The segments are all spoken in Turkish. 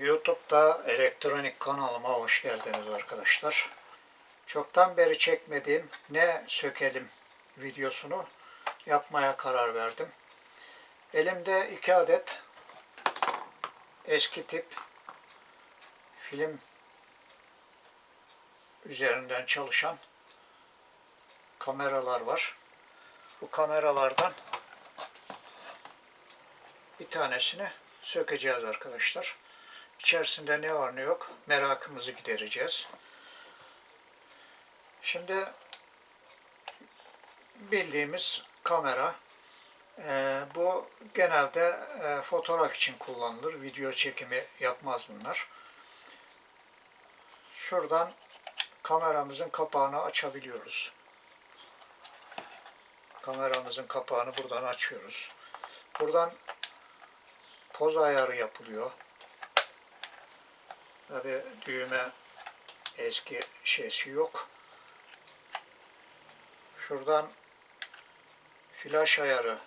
YouTube'da elektronik kanalıma hoş geldiniz arkadaşlar. Çoktan beri çekmediğim ne sökelim videosunu yapmaya karar verdim. Elimde iki adet eski tip film üzerinden çalışan kameralar var. Bu kameralardan bir tanesini sökeceğiz arkadaşlar. İçerisinde ne var ne yok merakımızı gidereceğiz. Şimdi bildiğimiz kamera e, bu genelde e, fotoğraf için kullanılır. Video çekimi yapmaz bunlar. Şuradan kameramızın kapağını açabiliyoruz. Kameramızın kapağını buradan açıyoruz. Buradan poz ayarı yapılıyor. Tabi düğme eski şeysi yok. Şuradan flash ayarı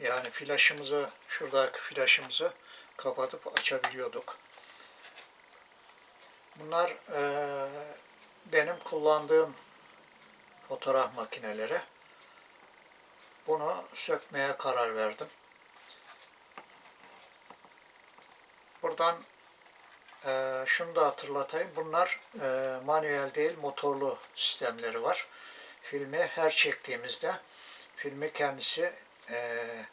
yani flaşımızı şuradaki flaşımızı kapatıp açabiliyorduk. Bunlar eee, benim kullandığım fotoğraf makineleri. Bunu sökmeye karar verdim. Buradan eee, şunu da hatırlatayım. Bunlar eee, manuel değil motorlu sistemleri var. Filmi her çektiğimizde filmi kendisi eee,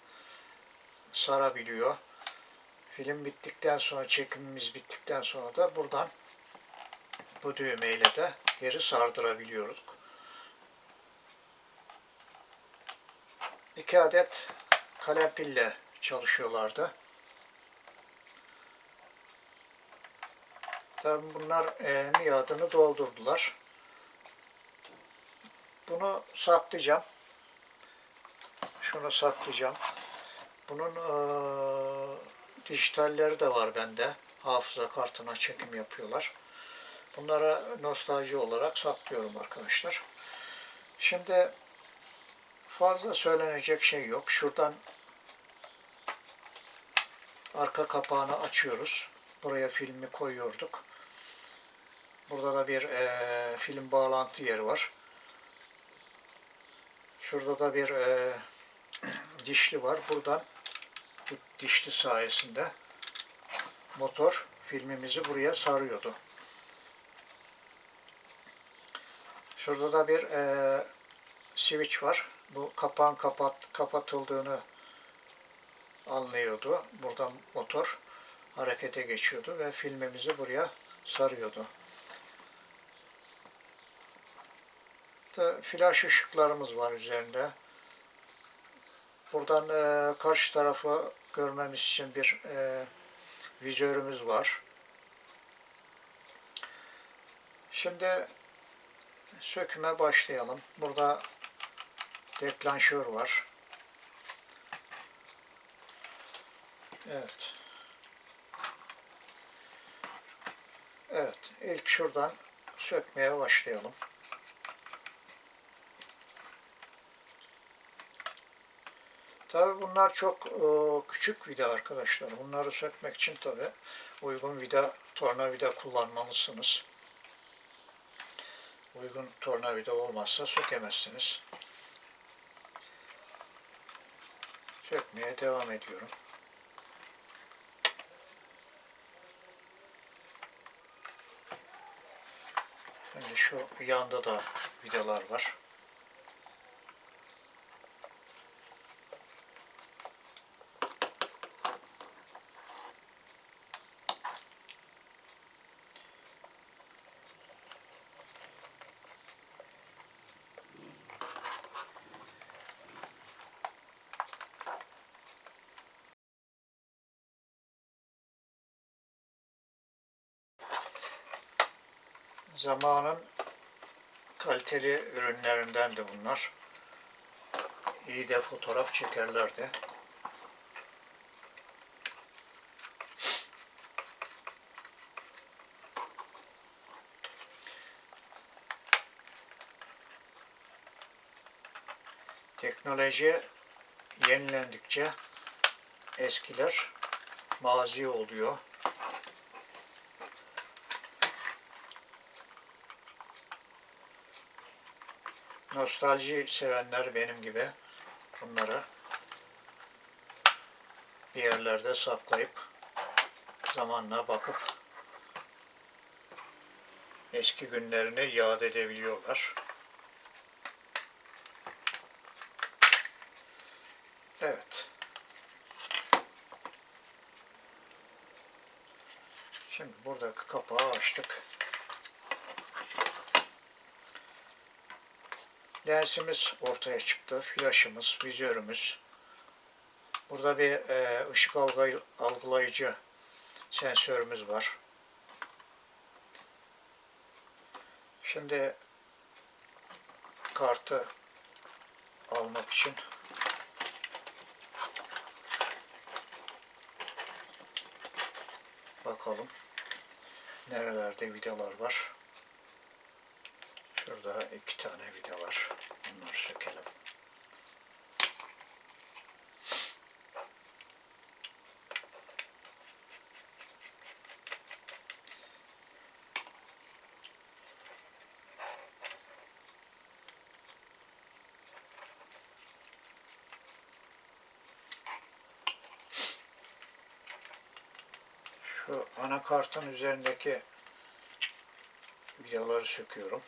sarabiliyor. Film bittikten sonra çekimimiz bittikten sonra da buradan bu düğmeyle de geri sardırabiliyoruz. İki adet kalem pille çalışıyorlardı. Tabi bunlar e, miadını doldurdular. Bunu saklayacağım. Şunu saklayacağım. Bunun e, dijitalleri de var bende. Hafıza kartına çekim yapıyorlar. Bunlara nostalji olarak saklıyorum arkadaşlar. Şimdi fazla söylenecek şey yok. Şuradan arka kapağını açıyoruz. Buraya filmi koyuyorduk. Burada da bir eee, film bağlantı yeri var. Şurada da bir eee, dişli var. Buradan bu dişli sayesinde motor filmimizi buraya sarıyordu. Şurada da bir eee, switch var. Bu kapağın kapat, kapatıldığını anlıyordu. Buradan motor harekete geçiyordu ve filmimizi buraya sarıyordu. Da flash ışıklarımız var üzerinde. Buradan eee, karşı tarafı görmemiz için bir eee, vizörümüz var. Şimdi söküme başlayalım. Burada deklanşör var. Evet. Evet, ilk şuradan sökmeye başlayalım. Tabi bunlar çok e, küçük vida arkadaşlar. Bunları sökmek için tabi uygun vida, tornavida kullanmalısınız. Uygun tornavida olmazsa sökemezsiniz. Sökmeye devam ediyorum. Şimdi şu yanda da vidalar var. Zamanın kaliteli ürünlerinden de bunlar. İyi de fotoğraf çekerlerdi. Teknoloji yenilendikçe eskiler mazi oluyor. Nostalji sevenler benim gibi bunları bir yerlerde saklayıp zamanla bakıp eski günlerini yad edebiliyorlar. Evet. Şimdi buradaki kapağı açtık. Lensimiz ortaya çıktı. Flaşımız, vizörümüz. Burada bir e, ışık algı- algılayıcı sensörümüz var. Şimdi kartı almak için bakalım nerelerde vidalar var. Şurada iki tane vida var. Bunları sökelim. Şu anakartın üzerindeki vidaları söküyorum.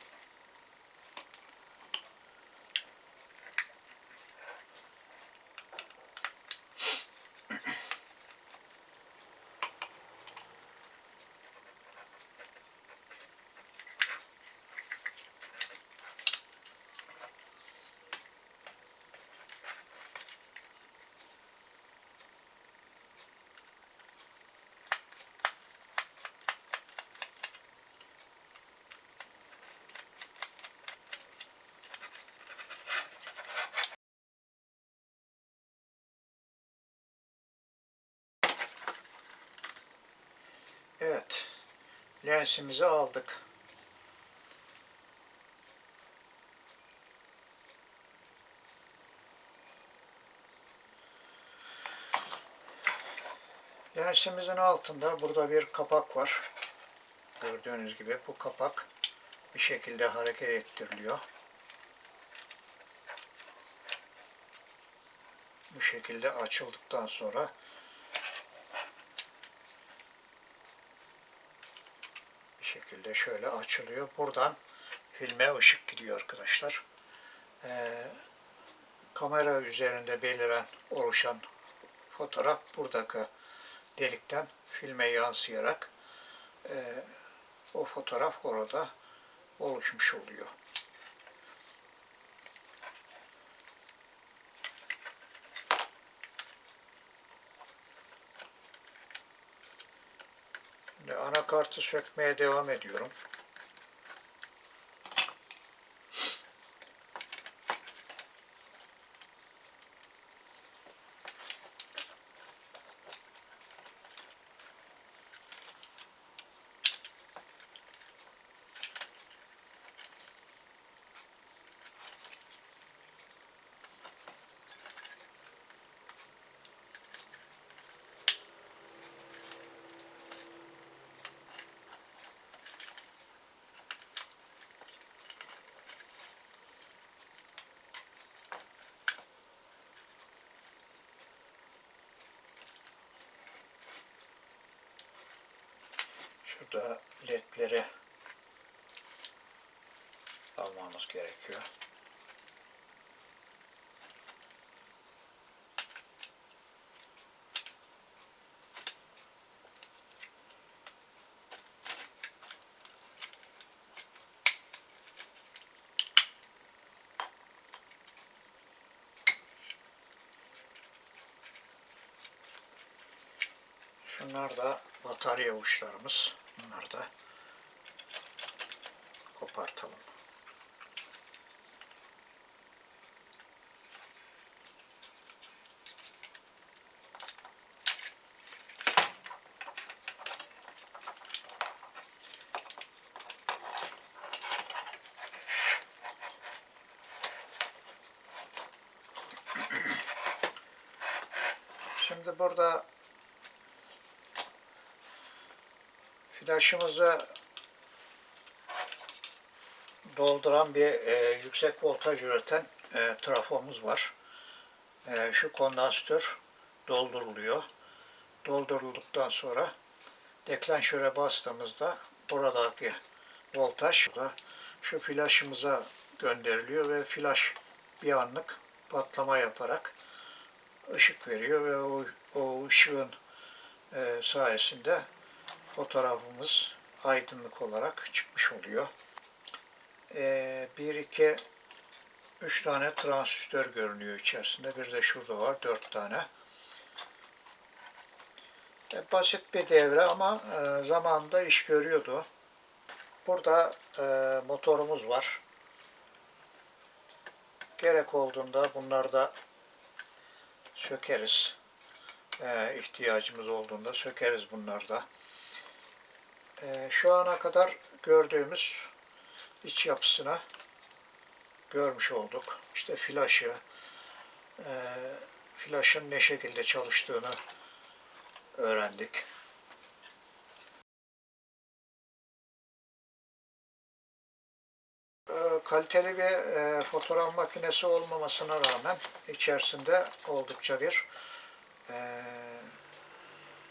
Evet. Lensimizi aldık. Lensimizin altında burada bir kapak var. Gördüğünüz gibi bu kapak bir şekilde hareket ettiriliyor. Bu şekilde açıldıktan sonra bir şekilde şöyle açılıyor. Buradan filme ışık gidiyor arkadaşlar. Ee, kamera üzerinde beliren, oluşan fotoğraf buradaki delikten filme yansıyarak e, o fotoğraf orada oluşmuş oluyor. Şimdi anakartı sökmeye devam ediyorum. Şurada ledleri almamız gerekiyor. Şunlar da batarya uçlarımız. Da kopartalım. Şimdi burada Flaşımızı dolduran bir e, yüksek voltaj üreten e, trafomuz var. E, şu kondansatör dolduruluyor. Doldurulduktan sonra deklanşöre bastığımızda buradaki voltaj da şu flaşımıza gönderiliyor ve flaş bir anlık patlama yaparak ışık veriyor ve o, o ışığın e, sayesinde fotoğrafımız aydınlık olarak çıkmış oluyor. E, bir, iki, üç tane transistör görünüyor içerisinde. Bir de şurada var, dört tane. E, basit bir devre ama e, zamanında iş görüyordu. Burada e, motorumuz var. Gerek olduğunda bunları da sökeriz. E, ihtiyacımız olduğunda sökeriz bunları da. E, şu ana kadar gördüğümüz iç yapısına görmüş olduk. İşte flaşı, e, flaşın ne şekilde çalıştığını öğrendik. E, kaliteli bir e, fotoğraf makinesi olmamasına rağmen içerisinde oldukça bir e,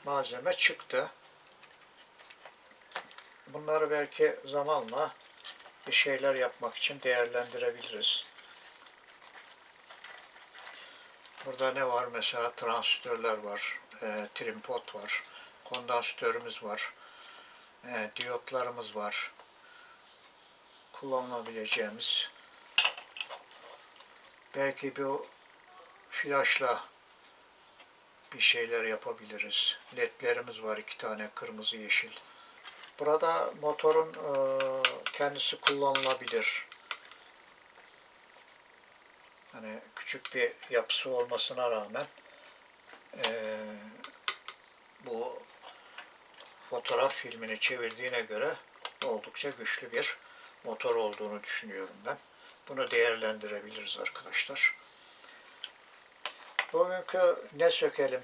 malzeme çıktı. Bunları belki zamanla bir şeyler yapmak için değerlendirebiliriz. Burada ne var? Mesela transistörler var, e, trimpot var, kondansatörümüz var, e, diyotlarımız var. Kullanılabileceğimiz belki bir flaşla bir şeyler yapabiliriz. Ledlerimiz var iki tane kırmızı yeşil. Burada motorun e, kendisi kullanılabilir. Hani küçük bir yapısı olmasına rağmen e, bu fotoğraf filmini çevirdiğine göre oldukça güçlü bir motor olduğunu düşünüyorum ben. Bunu değerlendirebiliriz arkadaşlar. Bugünkü ne sökelim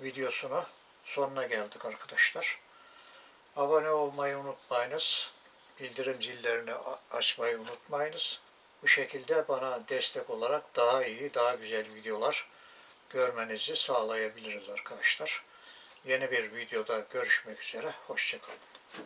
videosunu sonuna geldik arkadaşlar. Abone olmayı unutmayınız. Bildirim zillerini açmayı unutmayınız. Bu şekilde bana destek olarak daha iyi, daha güzel videolar görmenizi sağlayabiliriz arkadaşlar. Yeni bir videoda görüşmek üzere. Hoşçakalın.